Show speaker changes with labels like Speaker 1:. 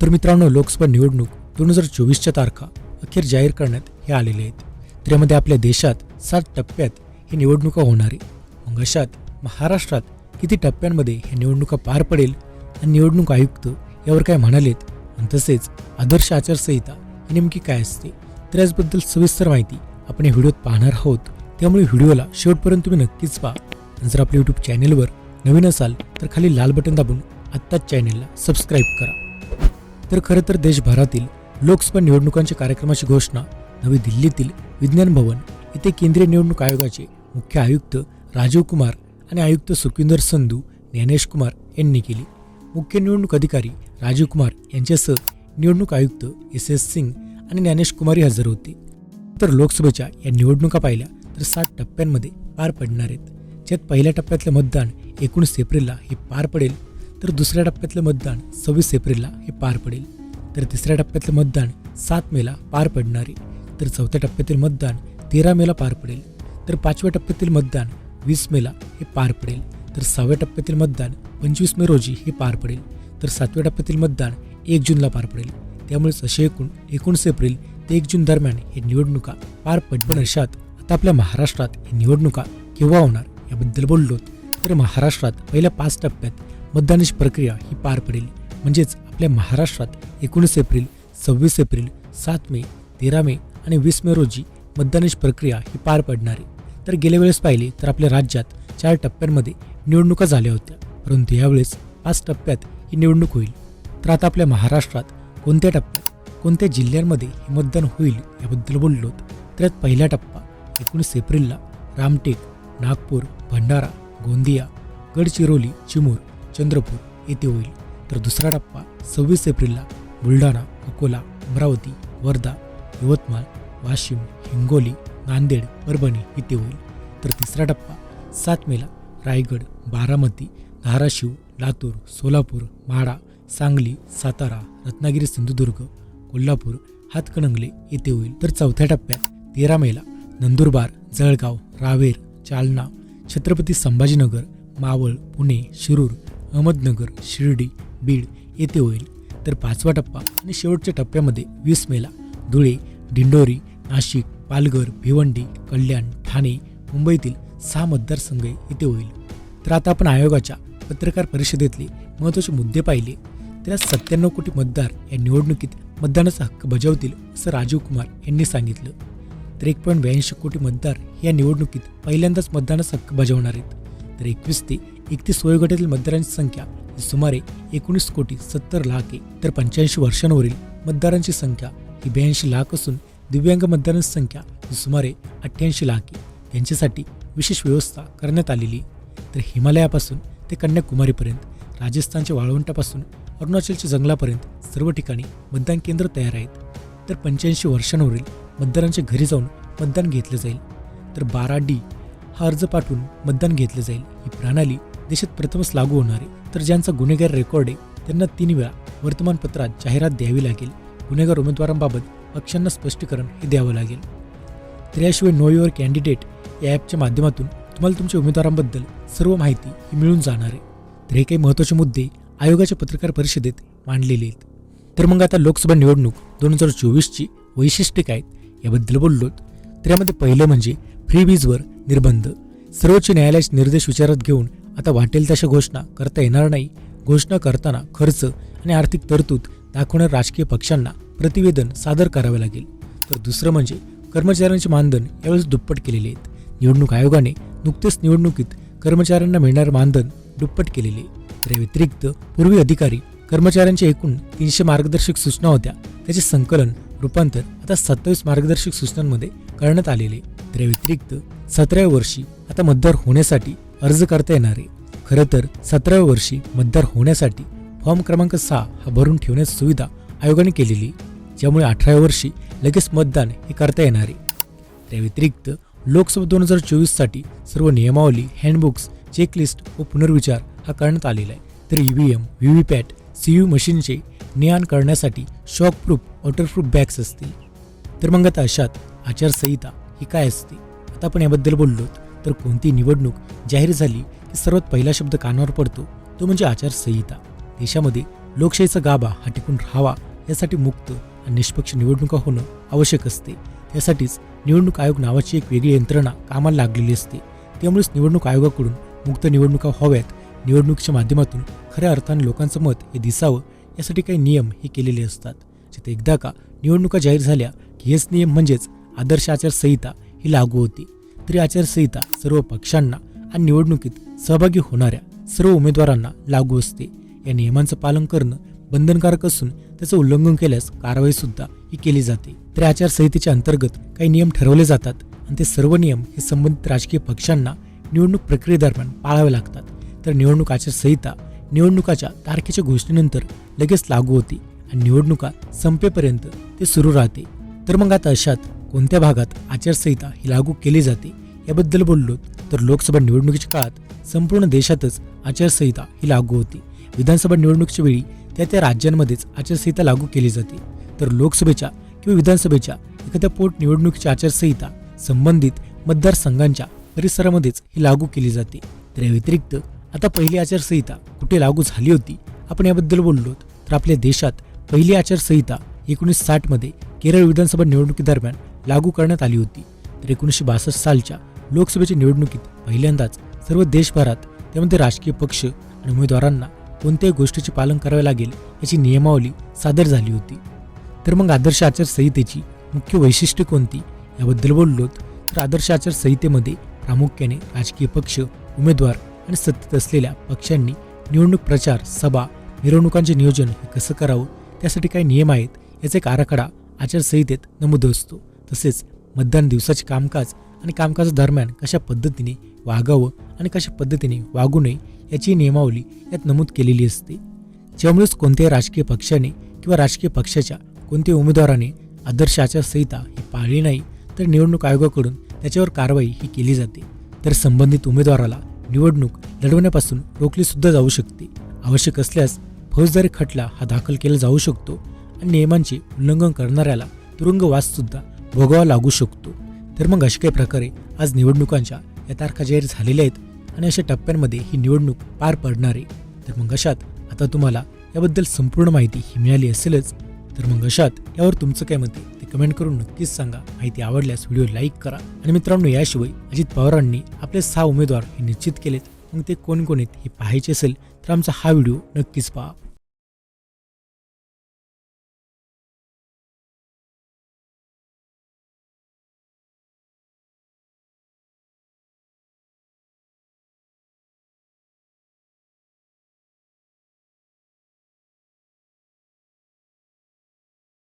Speaker 1: तर मित्रांनो लोकसभा निवडणूक दोन हजार चोवीसच्या तारखा अखेर जाहीर करण्यात हे आलेले आहेत. त्यामध्ये आपल्या देशात सात टप्प्यात ही निवडणुका होणार. आहे मग अशात महाराष्ट्रात किती टप्प्यांमध्ये ह्या निवडणुका पार पडेल आणि निवडणूक आयुक्त यावर काय म्हणालेत? आणि तसेच आदर्श आचारसंहिता ही नेमकी काय असते? तर याचबद्दल सविस्तर माहिती आपण या व्हिडिओत पाहणार आहोत. त्यामुळे व्हिडिओला शेवटपर्यंत तुम्ही नक्कीच पहा. आणि जर आपल्या यूट्यूब चॅनेलवर नवीन असाल तर खाली लाल बटन दाबून आत्ताच चॅनेलला सबस्क्राईब करा. तर खरं तर देशभरातील लोकसभा निवडणुकांच्या कार्यक्रमाची घोषणा नवी दिल्लीतील विज्ञान भवन येथे केंद्रीय निवडणूक आयोगाचे मुख्य आयुक्त राजीव कुमार आणि आयुक्त सुखविंदर संधू ज्ञानेश कुमार यांनी केली. मुख्य निवडणूक अधिकारी राजीव कुमार यांच्यासह निवडणूक आयुक्त एस एस सिंग आणि ज्ञानेश कुमारही हजर होते. तर लोकसभेच्या या निवडणुका पाहिल्या तर सात टप्प्यांमध्ये पार पडणार आहेत. ज्यात पहिल्या टप्प्यातलं मतदान एकोणीस एप्रिलला हे पार पडेल तर दुसऱ्या टप्प्यातलं मतदान सव्वीस एप्रिलला हे पार पडेल. तर तिसऱ्या टप्प्यातलं मतदान सात मेला पार पडणार. आहे तर चौथ्या टप्प्यातील मतदान तेरा मेला पार पडेल. तर पाचव्या टप्प्यातील मतदान वीस मेला हे पार पडेल. तर सहाव्या टप्प्यातील मतदान पंचवीस मे रोजी हे पार पडेल. तर सातव्या टप्प्यातील मतदान एक जूनला पार पडेल. त्यामुळेच असे एकूण एकोणीस एप्रिल ते एक जून दरम्यान हे निवडणुका पार पडपण अशात आता आपल्या महाराष्ट्रात ही निवडणुका केव्हा होणार याबद्दल बोललो तर महाराष्ट्रात पहिल्या पाच टप्प्यात मतदानाची प्रक्रिया ही पार पडेल. म्हणजेच आपल्या महाराष्ट्रात एकोणीस एप्रिल सव्वीस एप्रिल सात मे तेरा मे आणि वीस मे रोजी मतदानाची प्रक्रिया ही पार पडणार आहे. तर गेल्या वेळेस पाहिले तर आपल्या राज्यात चार टप्प्यांमध्ये निवडणुका झाल्या होत्या. परंतु यावेळेस पाच टप्प्यात ही निवडणूक होईल. तर आता आपल्या महाराष्ट्रात कोणत्या टप्प्यात कोणत्या जिल्ह्यांमध्ये हे मतदान होईल याबद्दल बोललो तर यात पहिला टप्पा एकोणीस एप्रिलला रामटेक नागपूर भंडारा गोंदिया गडचिरोली चिमूर चंद्रपूर येथे होईल. तर दुसरा टप्पा सव्वीस एप्रिलला बुलढाणा अकोला अमरावती वर्धा यवतमाळ वाशिम हिंगोली नांदेड परभणी येथे होईल. तर तिसरा टप्पा सात मेला रायगड बारामती धाराशिव लातूर सोलापूर माढा सांगली सातारा रत्नागिरी सिंधुदुर्ग कोल्हापूर हातकणंगले येथे होईल. तर चौथ्या टप्प्यात तेरा मेला नंदुरबार जळगाव रावेर जालना छत्रपती संभाजीनगर मावळ पुणे शिरूर अहमदनगर शिर्डी बीड येथे होईल. तर पाचवा टप्पा आणि शेवटच्या टप्प्यामध्ये वीस मेला धुळे दिंडोरी नाशिक पालघर भिवंडी कल्याण ठाणे मुंबईतील सहा मतदारसंघ येथे होईल. तर आता आपण आयोगाच्या पत्रकार परिषदेतले महत्त्वाचे मुद्दे पाहिले. तर सत्त्याण्णव कोटी मतदार या निवडणुकीत मतदानाचा हक्क बजावतील असं राजीव कुमार यांनी सांगितलं. तर एक पॉईंट ब्याऐंशी कोटी मतदार या निवडणुकीत पहिल्यांदाच मतदानाचा हक्क बजावणार आहेत. तर एकवीस ते एकतीस वयोगटातील मतदारांची संख्या ही सुमारे एकोणीस कोटी सत्तर लाख आहे. तर पंच्याऐंशी वर्षांवरील मतदारांची संख्या ही ब्याऐंशी लाख असून दिव्यांग मतदारांची संख्या ही सुमारे अठ्ठ्याऐंशी लाख आहे. त्यांच्यासाठी विशेष व्यवस्था करण्यात आलेली तर हिमालयापासून ते कन्याकुमारीपर्यंत राजस्थानच्या वाळवंटापासून अरुणाचलच्या जंगलापर्यंत सर्व ठिकाणी मतदान केंद्र तयार आहेत. तर पंच्याऐंशी वर्षांवरील मतदारांच्या घरी जाऊन मतदान घेतलं जाईल. तर बारा डी हा अर्ज पाठवून मतदान घेतलं जाईल. ही प्रणाली देशात प्रथमच लागू होणार आहे तर ज्यांचा गुन्हेगार रेकॉर्ड आहे त्यांना तीन वेळा वर्तमानपत्रात जाहिरात द्यावी लागेल. गुन्हेगार उमेदवारांबाबत पक्षांना स्पष्टीकरण हे द्यावं लागेल. तर याशिवाय नो युअर कॅन्डिडेट या ॲपच्या माध्यमातून तुम्हाला तुमच्या उमेदवारांबद्दल सर्व माहिती ही मिळून जाणार आहे. तर हे काही महत्त्वाचे मुद्दे आयोगाच्या पत्रकार परिषदेत मांडलेले आहेत. तर मग आता लोकसभा निवडणूक दोन हजार चोवीसची वैशिष्ट्ये काय आहेत याबद्दल बोललो तर यामध्ये पहिलं म्हणजे फ्री वीजवर निर्बंध. सर्वोच्च न्यायालयाचे निर्देश विचारात घेऊन आता वाटेल तशा घोषणा करता येणार नाही. घोषणा करताना खर्च आणि आर्थिक तरतूद दाखवणाऱ्या राजकीय पक्षांना प्रतिवेदन सादर करावे लागेल. तर दुसरं म्हणजे कर्मचाऱ्यांचे मानधन यावेळेस दुप्पट केलेले आहेत. निवडणूक आयोगाने नुकतेच निवडणुकीत कर्मचाऱ्यांना मिळणारे मानधन दुप्पट केलेले आहे. तर या व्यतिरिक्त पूर्वी अधिकारी कर्मचाऱ्यांच्या एकूण तीनशे मार्गदर्शक सूचना होत्या. त्याचे संकलन रूपांतर आता सत्तावीस मार्गदर्शक सूचनांमध्ये करण्यात आलेले तर या व्यतिरिक्त सतराव्या वर्षी आता मतदार होण्यासाठी अर्ज करता येणार. आहे खरं तर सतराव्या वर्षी मतदार होण्यासाठी फॉर्म क्रमांक सहा हा भरून ठेवण्याची सुविधा आयोगाने केलेली ज्यामुळे अठराव्या वर्षी लगेच मतदान हे करता येणार. आहे त्या व्यतिरिक्त लोकसभा दोन हजार चोवीससाठी सर्व नियमावली हँडबुक्स चेकलिस्ट व पुनर्विचार हा करण्यात आलेला आहे. तर EVM V V PAT C U मशीनचे नियान करण्यासाठी शॉक प्रूफ वॉटरप्रूफ बॅग्स असतील. तर मग आता अशात आचारसंहिता ही काय असते? आता आपण याबद्दल बोललो तर कोणती निवडणूक जाहीर झाली की सर्वात पहिला शब्द कानावर पडतो तो म्हणजे आचारसंहिता. देशामध्ये लोकशाहीचा गाभा हा टिकून राहावा यासाठी मुक्त आणि निष्पक्ष निवडणुका होणं आवश्यक असते. त्यासाठीच निवडणूक आयोग नावाची एक वेगळी यंत्रणा कामाला लागलेली असते. त्यामुळेच निवडणूक आयोगाकडून मुक्त निवडणुका व्हाव्यात. निवडणुकीच्या माध्यमातून खऱ्या अर्थाने लोकांचं मत हे दिसावं यासाठी काही नियम हे केलेले असतात. जिथे एकदा का निवडणुका जाहीर झाल्या की हेच नियम म्हणजेच आदर्श आचारसंहिता ही लागू होती. तरी आचारसंहिता सर्व पक्षांना आणि निवडणुकीत सहभागी होणाऱ्या सर्व उमेदवारांना लागू असते. या नियमांचं पालन करणं बंधनकारक असून त्याचं उल्लंघन केल्यास कारवाई सुद्धा ही केली जाते. तर आचारसंहितेच्या अंतर्गत काही नियम ठरवले जातात आणि ते सर्व नियम हे संबंधित राजकीय पक्षांना निवडणूक प्रक्रियेदरम्यान पाळावे लागतात. तर निवडणूक आचारसंहिता निवडणुकाच्या तारखेच्या घोषणेनंतर लगेच लागू होते आणि निवडणुका संपेपर्यंत ते सुरू राहते. तर मग आता अशात कोणत्या भागात आचारसंहिता ही लागू केली जाते याबद्दल बोललो तर लोकसभा निवडणुकीच्या काळात संपूर्ण देशातच आचारसंहिता ही लागू होती. विधानसभा निवडणुकीच्या वेळी त्या त्या राज्यांमध्येच आचारसंहिता लागू केली जाते. तर लोकसभेच्या किंवा विधानसभेच्या एखाद्या पोटनिवडणुकीच्या आचारसंहिता संबंधित मतदारसंघांच्या परिसरामध्येच ही लागू केली जाते. तर या व्यतिरिक्त आता पहिली आचारसंहिता कुठे लागू झाली होती आपण याबद्दल बोललो तर आपल्या देशात पहिली आचारसंहिता एकोणीस साठमध्ये केरळ विधानसभा निवडणुकीदरम्यान लागू करण्यात आली होती. तर एकोणीसशे बासष्ट सालच्या लोकसभेच्या निवडणुकीत पहिल्यांदाच सर्व देशभरात त्यामध्ये राजकीय पक्ष आणि उमेदवारांना कोणत्याही गोष्टीचे पालन करावे लागेल याची नियमावली सादर झाली होती. तर मग आदर्श आचारसंहितेची मुख्य वैशिष्ट्ये कोणती? याबद्दल बोललोत. तर आदर्श आचारसंहितेमध्ये प्रामुख्याने राजकीय पक्ष उमेदवार आणि सत्तेत असलेल्या पक्षांनी निवडणूक प्रचार सभा मिरवणुकांचे नियोजन हे कसं करावं? त्यासाठी काय नियम आहेत? याचा एक आराखडा आचारसंहितेत नमूद असतो. तसेच मतदान दिवसाचे कामकाज आणि कामकाजादरम्यान कशा पद्धतीने वागावं आणि कशा पद्धतीने वागू नये याची नियमावली यात नमूद केलेली असते. ज्यामुळेच कोणत्याही राजकीय पक्षाने किंवा राजकीय पक्षाच्या कोणत्याही उमेदवाराने आदर्श आचारसंहिता ही पाळली नाही तर निवडणूक आयोगाकडून त्याच्यावर कारवाई ही केली जाते. तर संबंधित उमेदवाराला निवडणूक लढवण्यापासून रोखली सुद्धा जाऊ शकते. आवश्यक असल्यास फौजदारी खटला हा दाखल केला जाऊ शकतो आणि नियमांचे उल्लंघन करणाऱ्याला तुरुंगवाससुद्धा भोगावा लागू शकतो. तर मग अशा काही प्रकारे आज निवडणुकांच्या या तारखा जाहीर झालेल्या आहेत आणि अशा टप्प्यांमध्ये ही निवडणूक पार पडणार. आहे तर मग अशात आता तुम्हाला याबद्दल संपूर्ण माहिती ही मिळाली असेलच. तर मग अशात यावर तुमचं काय मत आहे ते कमेंट करून नक्कीच सांगा. माहिती आवडल्यास व्हिडिओ लाईक करा आणि मित्रांनो याशिवाय अजित पवारांनी आपले सहा उमेदवार हे निश्चित केलेत. मग ते कोण कोण आहेत हे पाहायचे असेल तर आमचा हा व्हिडिओ नक्कीच पहा.